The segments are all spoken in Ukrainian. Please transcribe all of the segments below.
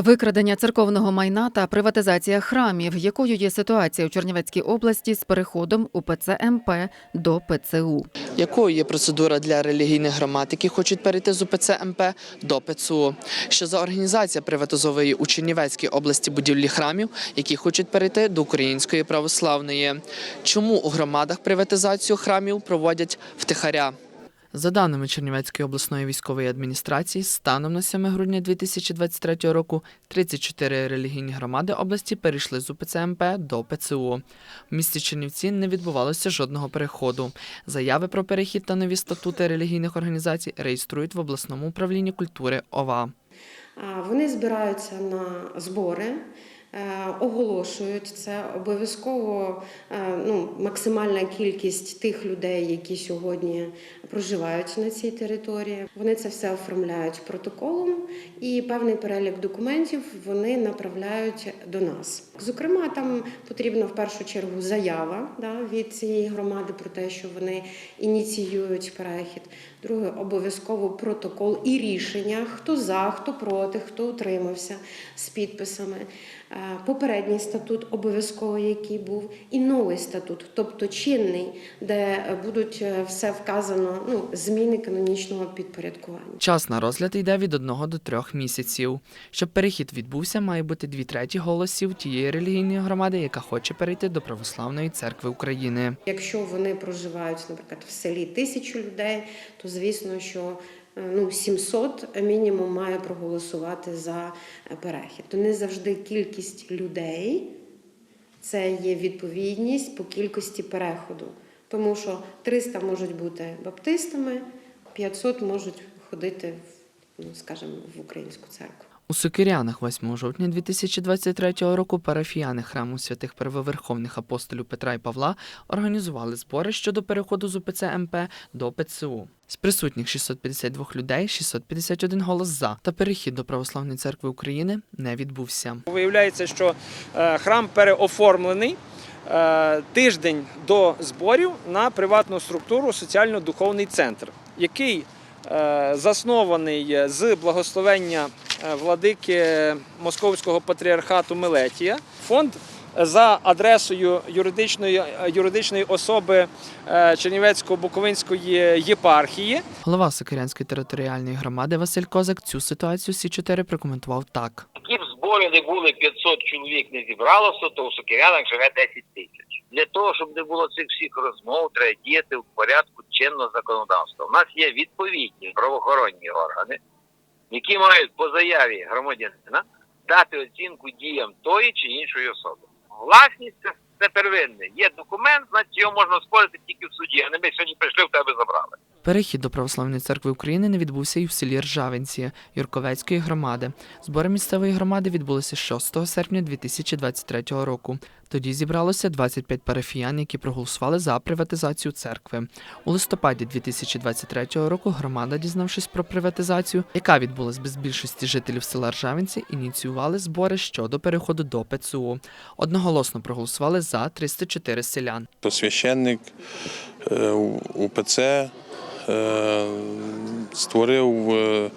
Викрадення церковного майна та приватизація храмів, якою є ситуація у Чернівецькій області з переходом УПЦ МП до ПЦУ. Якою є процедура для релігійних громад, які хочуть перейти з УПЦ МП до ПЦУ? Що за організація приватизовує у Чернівецькій області будівлі храмів, які хочуть перейти до Української православної? Чому у громадах приватизацію храмів проводять втихаря? За даними Чернівецької обласної військової адміністрації, станом на 7 грудня 2023 року 34 релігійні громади області перейшли з УПЦ МП до ПЦУ. В місті Чернівці не відбувалося жодного переходу. Заяви про перехід та нові статути релігійних організацій реєструють в обласному управлінні культури ОВА. Вони збираються на збори, оголошують це обов'язково е, ну, максимальна кількість тих людей, які сьогодні проживають на цій території. Вони це все оформляють протоколом і певний перелік документів вони направляють до нас. Зокрема, там потрібна в першу чергу заява да, від цієї громади про те, що вони ініціюють перехід. Друге, обов'язково протокол і рішення, хто за, хто проти, хто утримався з підписами. Е, Попередній статут обов'язково, який був, і новий статут, тобто чинний, де будуть е, все вказано, ну, зміни канонічного підпорядкування. Час на розгляд йде від 1 до 3 місяців. Щоб перехід відбувся, має бути дві треті голосів тієї релігійної громади, яка хоче перейти до Православної церкви України. Якщо вони проживають, наприклад, в селі тисячу людей, то звісно, що ну, 700 мінімум має проголосувати за е, перехід. То не завжди кількість людей це є відповідність по кількості переходу. Тому що 300 можуть бути баптистами, 500 можуть ходити, ну, скажімо, в українську церкву. У Сокирянах 8 жовтня 2023 року парафіяни храму святих первоверховних апостолів Петра і Павла організували збори щодо переходу з УПЦ МП до ПЦУ. З присутніх 652 людей 651 голос за та перехід до Православної церкви України не відбувся. Виявляється, що е, храм переоформлений е, тиждень до зборів на приватну структуру соціально-духовний центр, який заснований з благословення е, владики Московського патріархату Мелетія. Фонд за адресою юридичної, юридичної особи е, Чернівецько-Буковинської єпархії Голова Сокирянської територіальної громади Василь Козак цю ситуацію Сі 4 прокоментував так. Які б збори не були 500 чоловік не зібралося, то у Сокирянах живе 10 тисяч. Для того, щоб не було цих всіх розмов, треба діяти в порядку чинного законодавства. У нас є відповідні правоохоронні органи, які мають по заяві громадянина дати оцінку діям тої чи іншої особи. Власність це, це первинне. Є документ, значить його можна спорити тільки в суді, а не ми сьогодні прийшли в тебе забрали. Перехід до Православної церкви України не відбувся і в селі Ржавинці Юрковецької громади. Збори місцевої громади відбулися 6 серпня 2023 року. Тоді зібралося 25 парафіян, які проголосували за приватизацію церкви. У листопаді 2023 року громада, дізнавшись про приватизацію, яка відбулась без більшості жителів села Ржавинці, ініціювали збори щодо переходу до ПЦУ. Одноголосно проголосували за 304 селян. То священник е, УПЦ створив е,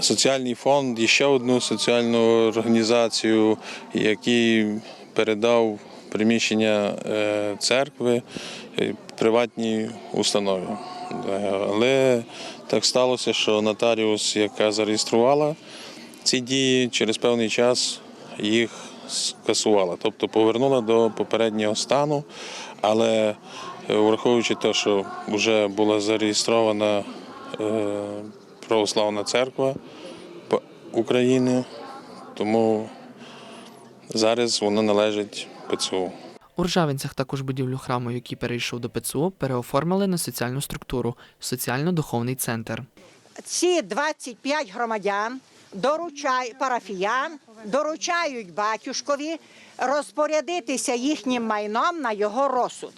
соціальний фонд і ще одну соціальну організацію, який передав приміщення е, церкви е, приватній установі. Е, Але так сталося, що нотаріус, яка зареєструвала ці дії, через певний час їх скасувала, тобто повернула до попереднього стану, але е, враховуючи те, що вже була зареєстрована е, православна церква України, тому зараз вона належить ПЦУ. У Ржавинцях також будівлю храму, який перейшов до ПЦУ, переоформили на соціальну структуру соціально-духовний центр. ці 25 громадян доручають парафіян, доручають батюшкові розпорядитися їхнім майном на його розсуд.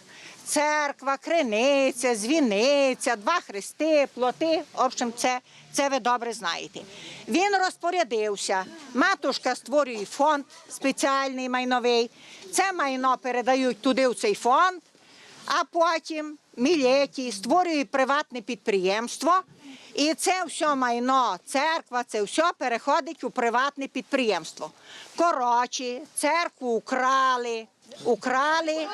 Церква, криниця, дзвіниця, два хрести, плоти. В общем, це, це ви добре знаєте. Він розпорядився. Матушка створює фонд спеціальний майновий. Це майно передають туди в цей фонд а потім Мілетій створює приватне підприємство І це все майно, церква, це все переходить у приватне підприємство. Коротше, церкву украли, украли.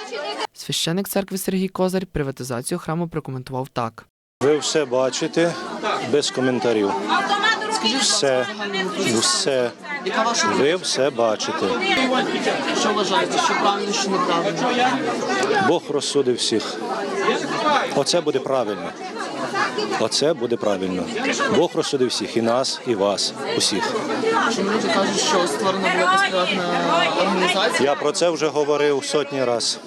Священник церкви Сергій Козар приватизацію храму прокоментував так. Ви все бачите без коментарів. Все, все. Ви все бачите. Що вважаєте, що правильно, що неправильно? Бог розсудив всіх. Оце буде правильно. Оце буде правильно. Бог розсудив всіх, і нас, і вас, усіх. Чому люди кажуть, що створена була якась організація? Я про це вже говорив сотні разів.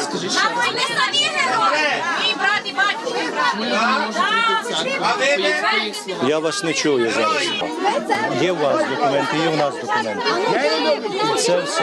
Скажіть, що Ми самі герої. Мій брат і батюшка Я вас не чую зараз. Є у вас документи, є у нас документи. Це все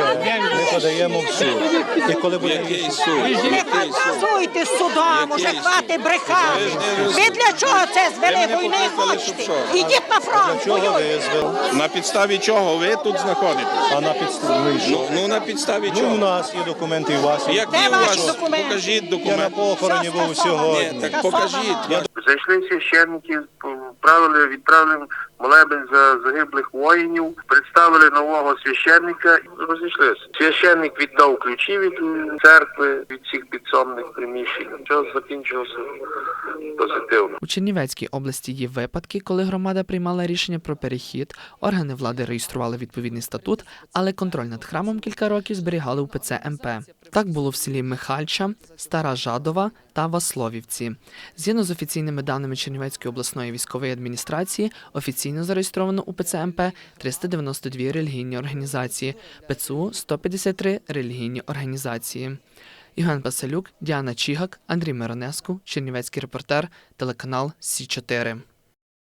ми подаємо в суд. І коли буде Який суд? Не фантазуйте з судом, уже Який хвати брехати. Ви Ви для чого це з мене великої не хочете? Ідіть на фронт, чого воюйте. визвав? На підставі чого ви тут знаходитесь? А на підставі ну, що? Ну, ну на підставі Ну, у чого? нас є документи, і у вас є. Які Де у ваші вас? документи? Покажіть Я на похороні був сьогодні. Ні, так покажіть. Я Зайшли священники, відправили, відправили молебень за загиблих воїнів, представили нового священника і розійшлися. Священник віддав ключі від церкви, від всіх підсобних приміщень. Все закінчилося позитивно. У Чернівецькій області є випадки, коли громада приймала рішення про перехід, органи влади реєстрували відповідний статут, але контроль над храмом кілька років зберігали у ПЦ МП. Так було в селі Михальча, Стара Жадова та Васловівці. Згідно з офіційними даними Чернівецької обласної військової адміністрації, офіційно зареєстровано у ПЦМП 392 релігійні організації, ПЦУ 153 релігійні організації. Євген Паселюк, Діана Чігак, Андрій Миронеску, Чернівецький репортер, телеканал Сі 4